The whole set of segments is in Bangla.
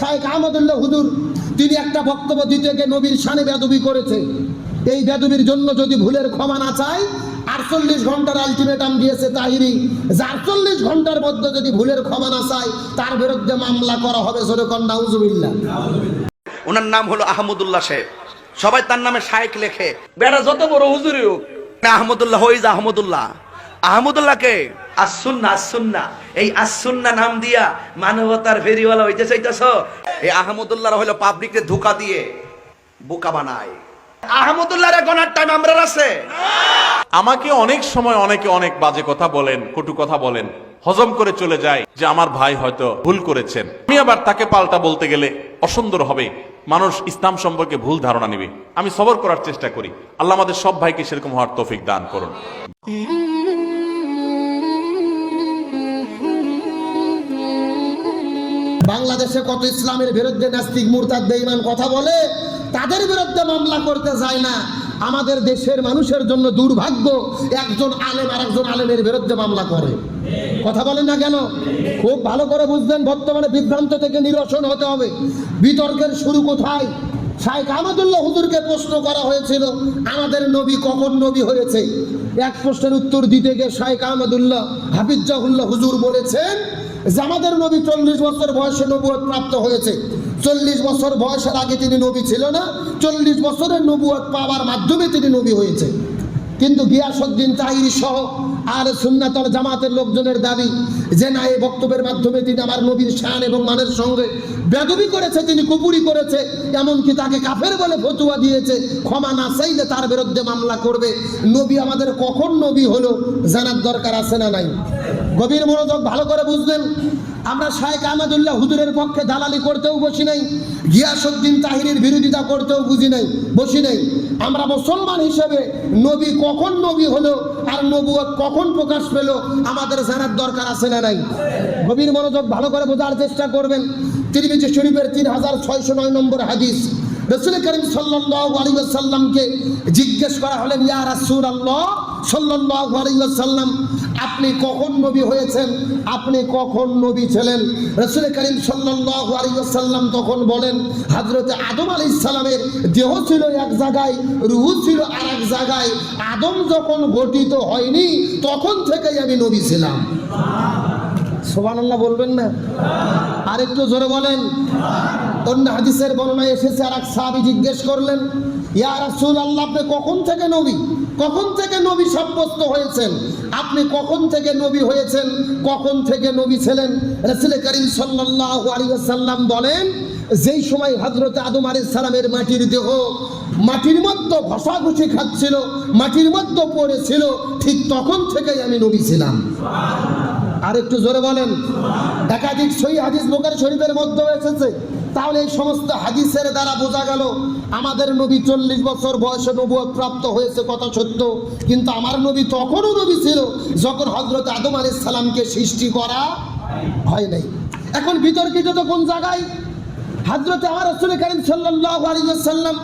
শায়েখ আহমদুল্লাহ হুজুর, তিনি একটা বক্তব্য দিতে গিয়ে নবীর শানে বেদবি করেছে। এই বেদবির জন্য যদি ভুলের ক্ষমা না চায়, আটচল্লিশ ঘণ্টার আলটিমেটাম দিয়েছে তাহিরি। যে আটচল্লিশ ঘণ্টার মধ্যে যদি ভুলের ক্ষমা না চায়, তার বিরুদ্ধে মামলা করা হবে সরকন নাউজুবিল্লাহ। ওনার নাম হলো আহমদুল্লাহ সাহেব। সবাই তার নামে শায়েক লেখে। বেড়া যত বড় হুজুরি হোক আহমদুল্লাহ যা আহমদুল্লাহ। আহমদুল্লাহকে আসুন্না আসুন্না এই আসুন্না নাম দিয়া মানবতার ফেরিওয়ালা হইতে চাইতেছ? এই আহমদুল্লাহ হলো পাবলিককে ধোকা দিয়ে বোকা বানায়। আহমদুল্লাহ গনার টাইম আমরা আছে? আমাকে অনেক সময় অনেকে অনেক বাজে কথা বলেন কটু কথা বলেন হজম করে চলে যায় যে আমার ভাই হয়তো ভুল করেছেন। আমি আবার তাকে পাল্টা বলতে গেলে অসুন্দর হবে। মানুষ ইসলাম সম্পর্কে ভুল ধারণা নেবে। আমি সবর করার চেষ্টা করি। আল্লাহ আমাদের সব ভাইকে সেরকম হওয়ার তৌফিক দান করুন। বাংলাদেশে কত ইসলামের বিরুদ্ধে নাস্তিক, মুরতাদ, বেঈমান কথা বলে, তাদের বিরুদ্ধে মামলা করতে যায় না। আমাদের দেশের মানুষের জন্য দুর্ভাগ্য, একজন আলেম আর একজন আলেমের বিরুদ্ধে মামলা করে। কথা বলেন না কেন? খুব ভালো করে বুঝবেন, বর্তমানে বিভ্রান্ত থেকে নিরসন হতে হবে। বিতর্কের শুরু কোথায়? শাইখ আহমদুল্লাহ হুজুরকে প্রশ্ন করা হয়েছিল, আমাদের নবী কখন নবী হয়েছে? এক প্রশ্নের উত্তর দিতে গিয়ে শাইখ আহমদুল্লাহ হাফিজাহুল্লাহ হুজুর বলেছেন যে আমাদের নবী চল্লিশ বছর বয়সে নবুয়ত প্রাপ্ত হয়েছে, চল্লিশ বছর বয়সের আগে তিনি নবী ছিল না, চল্লিশ বছরের নবুয়ত পাওয়ার মাধ্যমে তিনি নবী হয়েছে। কিন্তু গিয়াসুদ্দিন তাহিরি সহ আর সুন্নাতর জামাতের লোকজনের দাবি যে না, এই বক্তব্যের মাধ্যমে তিনি আমার নবীর শান এবং মানের সঙ্গে বেদবি করেছে, তিনি কুপুরি করেছে, এমনকি তাকে কাফের বলে ফতুয়া দিয়েছে। ক্ষমা না চাইলে তার বিরুদ্ধে মামলা করবে। নবী আমাদের কখন নবী হলো জানার দরকার আছে না নাই? গভীর মনোযোগ ভালো করে বুঝলেন? আমরা শায়েখ আহমদুল্লাহ হুজুরের পক্ষে দালালি করতেও বসি নাই গিয়াসুদ্দিন তাহিরের বিরোধিতা করতেও বুঝি নাই, বসি নাই। আমরা মুসলমান হিসেবে নবী কখন নবী হলো আর নবুয়ত কখন প্রকাশ পেল, আমাদের জানার দরকার আছে না নাই? গভীর মনোযোগ ভালো করে বোঝার চেষ্টা করবেন। তিরমিজি শরীফের তিন হাজার ছয়শো নয় নম্বর হাদিস। রসুল করিম সাল্লাল্লাহু আলাইহি ওয়াসাল্লামকে জিজ্ঞেস করা হলেন, ইয়া রাসূলুল্লাহ সাল্লাল্লাহু আলাইহি ওয়াসাল্লাম, আপনি কখন নবী হয়েছেন? আপনি কখন নবী ছিলেন? রসুল করিম সাল্লাল্লাহু আলাইহি ওয়াসাল্লাম তখন বলেন, হযরতে আদম আলাইহিস সালামের দেহ ছিল এক জায়গায়, রূহ ছিল আর এক জায়গায়। আদম যখন গঠিত হয়নি, তখন থেকেই আমি নবী ছিলাম। সুবহানাল্লাহ বলবেন না? আর একটু জোরে বলেন। অন্য হাদিসের বর্ণনায় এসেছে আর এক সাহাবি জিজ্ঞেস করলেন, ইয়া রাসূল আল্লাহ আপনি কখন থেকে নবী? কখন থেকে নবী সাব্যস্ত হয়েছেন? আপনি কখন থেকে নবী হয়েছেন? কখন থেকে নবী ছিলেন? রাসূল করিম সাল্লাল্লাহু আলাইহি ওয়াসাল্লাম বলেন, যেই সময় হযরত আদম আলাইহিস সালামের মাটির দেহ মাটির মধ্যে ঘষাঘষি খাচ্ছিল, মাটির মধ্যে পড়েছিল, ঠিক তখন থেকেই আমি নবী ছিলাম। আর একটু জোরে বলেন, একাধিক সই হাদিস বোকার শরীফের মধ্যে এসেছে। তাহলে এই সমস্ত হাদিসের দ্বারা বোঝা গেল আমাদের নবী চল্লিশ বছর বয়সে নবুয়ত প্রাপ্ত হয়েছে, কথা সত্য। কিন্তু আমার নবী তখনও নবী ছিল যখন হজরত আদম আলী সালামকে সৃষ্টি করা হয় নাই। এখন বিতর্কিত তো কোন জায়গায়? হাজরতে আমার রসুল করিম সাল্লাল্লাহু আলাইহি ওয়াসাল্লাম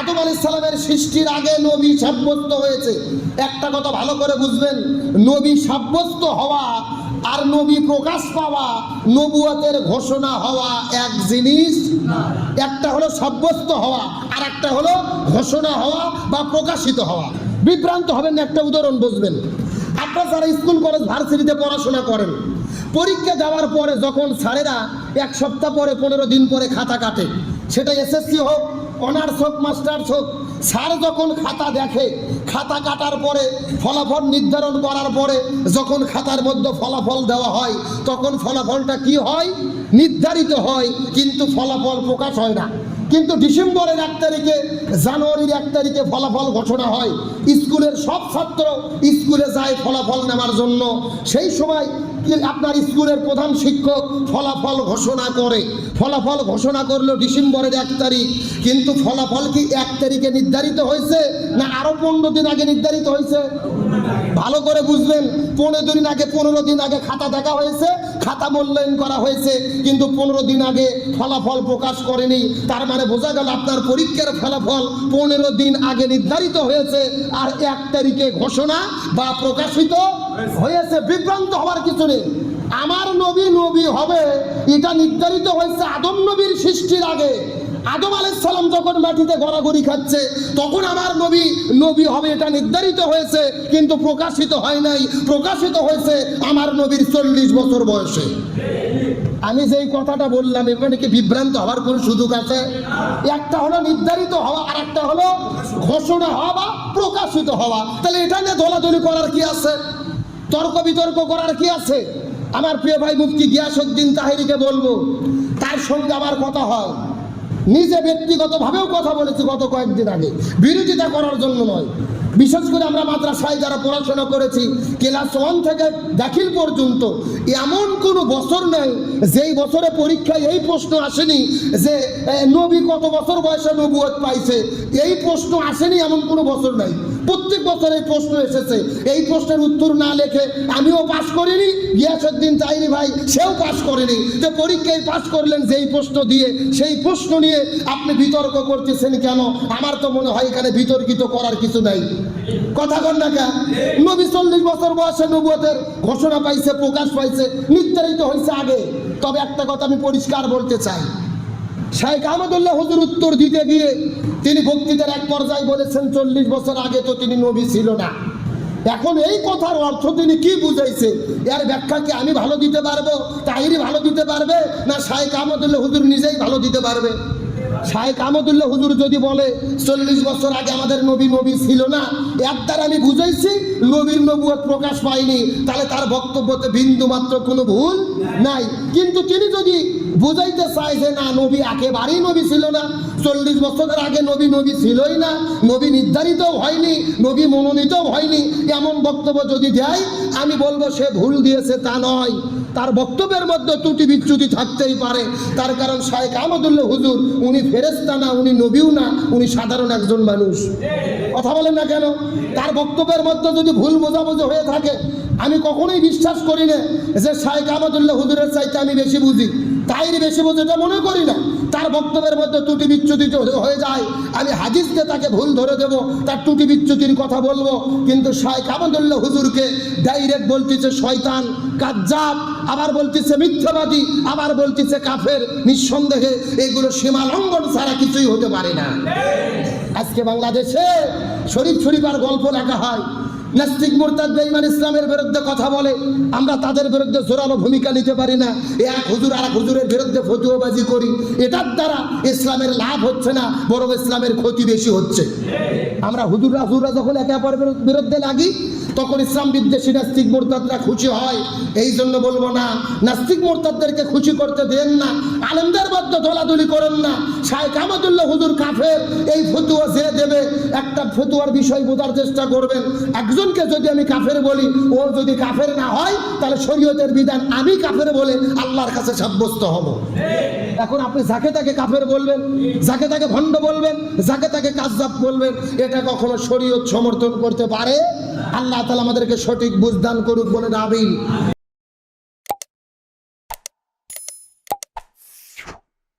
আদম আলাইহিস সালামের সৃষ্টির আগে নবী সাব্যস্ত হয়েছে। একটা কথা ভালো করে বুঝবেন, নবী সাব্যস্ত হওয়া আর নবী প্রকাশ পাওয়া নবুয়তের ঘোষণা হওয়া এক জিনিস, একটা হলো সাব্যস্ত হওয়া আর একটা হলো ঘোষণা হওয়া বা প্রকাশিত হওয়া। বিভ্রান্ত হবেন একটা উদাহরণ বুঝবেন। আপনারা যারা স্কুল, কলেজ, ভার্সিটিতে পড়াশোনা করেন, পরীক্ষা দেওয়ার পরে যখন স্যারেরা এক সপ্তাহ পরে, পনেরো দিন পরে খাতা কাটে, সেটা এসএসসি হোক অনার্স হোক, মাস্টার্স হোক, স্যার যখন খাতা দেখে, খাতা কাটার পরে, ফলাফল নির্ধারণ করার পরে যখন খাতার মধ্যে ফলাফল দেওয়া হয়, তখন ফলাফলটা কি হয়? নির্ধারিত হয়, কিন্তু ফলাফল প্রকাশ হয় না। কিন্তু ডিসেম্বরের এক তারিখে, জানুয়ারির এক তারিখে ফলাফল ঘোষণা হয়। স্কুলের সব ছাত্র স্কুলে যায় ফলাফল নেওয়ার জন্য। সেই সময় আপনার স্কুলের প্রধান শিক্ষক ফলাফল ঘোষণা করে। ফলাফল ঘোষণা করল ডিসেম্বরের এক তারিখ। কিন্তু ফলাফল কি এক তারিখে নির্ধারিত হয়েছে না আরও পনেরো দিন আগে নির্ধারিত হয়েছে? ভালো করে বুঝবেন পনেরো দিন আগে, পনেরো দিন আগে খাতা দেখা হয়েছে, খাতা মূল্যায়ন করা হয়েছে, কিন্তু পনেরো দিন আগে ফলাফল প্রকাশ করেনি। তার মানে বোঝা গেল আপনার পরীক্ষার ফলাফল পনেরো দিন আগে নির্ধারিত হয়েছে, আর এক তারিখে ঘোষণা বা প্রকাশিত হয়েছে। বিভ্রান্ত হওয়ার কিছু নেই। আমার নবী নবী হবে, এটা নির্ধারিত হয়েছে আদম নবীর সৃষ্টির আগে। আদম আলাইসালাম যখন মাটিতে গড়াগড়ি খাচ্ছে, তখন আমার নবী নবী হবে এটা নির্ধারিত হয়েছে, কিন্তু প্রকাশিত হয় নাই। প্রকাশিত হয়েছে আমার নবীর চল্লিশ বছর বয়সে। আমি যেই কথাটা বললাম, এখানে কি বিভ্রান্ত হওয়ার কোনো সুযোগ আছে? একটা হলো নির্ধারিত হওয়া, আর একটা হলো ঘোষণা হওয়া বা প্রকাশিত হওয়া। তাহলে এটা নিয়ে দলাদলি করার কি আছে? তর্ক বিতর্ক করার কি আছে? আমার প্রিয় ভাই মুফতি গিয়াসুদ্দিন তাহিরিকে বলব, তার সঙ্গে আমার কথা হয়। নিজে ব্যক্তিগতভাবেও কথা বলেছি গত কয়েকদিন আগে। বিরোধিতা করার জন্য নয়। বিশেষ করে আমরা মাদ্রাসায় যারা পড়াশোনা করেছি, ক্লাস ওয়ান থেকে দাখিল পর্যন্ত এমন কোনো বছর নেই, যেই বছরে পরীক্ষায় এই প্রশ্ন আসেনি যে নবী কত বছর বয়সে নবুয়ত পাইছে, এই প্রশ্ন আসেনি এমন কোনো বছর নাই। প্রত্যেক বছর এই প্রশ্ন এসেছে। এই প্রশ্নের উত্তর না লেখে আমিও পাশ করিনি গিয়াসুদ্দিন তাইরি ভাই, সেও পাশ করেনি। তো পরীক্ষায় পাশ করলেন যেই প্রশ্ন দিয়ে, সেই প্রশ্ন নিয়ে আপনি বিতর্ক করতেছেন কেন? আমার তো মনে হয় এখানে বিতর্কিত করার কিছু নাই। কথা কন কেন? নবী চল্লিশ বছর বয়সে নবুয়তের ঘোষণা পাইছে, প্রকাশ পাইছে, নির্ধারিত হয়েছে আগে। তবে একটা কথা আমি পরিষ্কার বলতে চাই। শাইখ আহমদুল্লাহ হুজুর উত্তর দিতে গিয়ে তিনি বক্তৃতার এক পর্যায়ে বলেছেন, চল্লিশ বছর আগে তো তিনি নবী ছিল না। এখন এই কথার অর্থ তিনি কি বুঝাইছে? এর ব্যাখ্যা কি আমি ভালো দিতে পারব? তাহিরি ভালো দিতে পারবে? না শাইখ আহমদুল্লাহ হুজুর নিজেই ভালো দিতে পারবে? শাইখ আহমদুল্লাহ হুজুর যদি বলে, চল্লিশ বছর আগে আমাদের নবী নবী ছিল না, এর দ্বারা আমি বুঝাইছি, নবীর নবুয়ত প্রকাশ পায়নি, তাহলে তার বক্তব্যতে বিন্দু মাত্র কোনো ভুল নাই। কিন্তু তিনি যদি বুঝাইতে চায় যে না, নবী একেবারেই নবী ছিল না চল্লিশ বছরের আগে নবী নবী ছিলই না, নবী নির্ধারিত হয়নি, নবী মনোনীত হয়নি। এমন বক্তব্য যদি দেয়, আমি বলব সে ভুল দিয়েছে তা নয়। তার বক্তব্যের মধ্যে ত্রুটি বিচ্যুতি থাকতেই পারে। তার কারণ শাহেখ আহমদুল্লাহ হুজুর, উনি ফেরেস্তা না, উনি নবীও না, উনি সাধারণ একজন মানুষ। কথা বলেন না কেন? তার বক্তব্যের মধ্যে যদি ভুল বোঝাবুঝি হয়ে থাকে, আমি কখনোই বিশ্বাস করি না যে শাহেখ আহমদুল্লাহ হুজুরের চাইতে আমি বেশি বুঝি। তাইরই বেশি বুঝি এটা মনে করি না। তার বক্তব্যের মধ্যে ত্রুটি বিচ্যুতি হয়ে যায়। আমি হাদিস দিয়ে তাকে ভুল ধরে দেব তার ত্রুটি বিচ্যুতির কথা বলব কিন্তু শাহেখ আহমদুল্লাহ হুজুরকে ডাইরেক্ট বলতেছে শয়তান কাজ্জাব আবার বলতেছে মিথ্যাবাদী আবার বলতেছে কাফের নিঃসন্দেহে এগুলো সীমা লঙ্ঘন ছাড়া কিছুই হতে পারে না। আজকে বাংলাদেশে শরীফ শরীফার গল্প লেখা হয় নাস্তিক মুরতাদ বেঈমান ইসলামের বিরুদ্ধে কথা বলে, আমরা তাদের বিরুদ্ধে জোরালো ভূমিকা নিতে পারি না। এক হুজুর আর এক হুজুরের বিরুদ্ধে ফতুয়াবাজি করি। এটার দ্বারা ইসলামের লাভ হচ্ছে না, বরং ইসলামের ক্ষতি বেশি হচ্ছে। আমরা হুজুররা হুজুররা যখন একে অপরের বিরুদ্ধে লাগি তখন ইসলাম বিদ্বেষী নাস্তিক মোরতাদরা খুশি হয়। এই জন্য বলব না, নাস্তিক মোরতাদদেরকে খুশি করতে দেন না, আলেমদের মধ্যে দলাদলি করেন না। শাহেখ আহমদুল্লাহ হুজুর কাফের, এই ফতুয়া যে দেবে, একটা ফতুয়ার বিষয় বোঝার চেষ্টা করবেন। একজনকে যদি আমি কাফের বলি, ও যদি কাফের না হয়, তাহলে শরীয়তের বিধান আমি কাফের বলে আল্লাহর কাছে সাব্যস্ত হব। এখন আপনি যাকে তাকে কাফের বলবেন, যাকে তাকে ভণ্ড বলবেন, যাকে তাকে কাজজাব বলবেন, এটা কখনো শরীয়ত সমর্থন করতে পারে? আল্লাহ তালা আমাদেরকে সঠিক বুঝদান করুক বলে দাবি।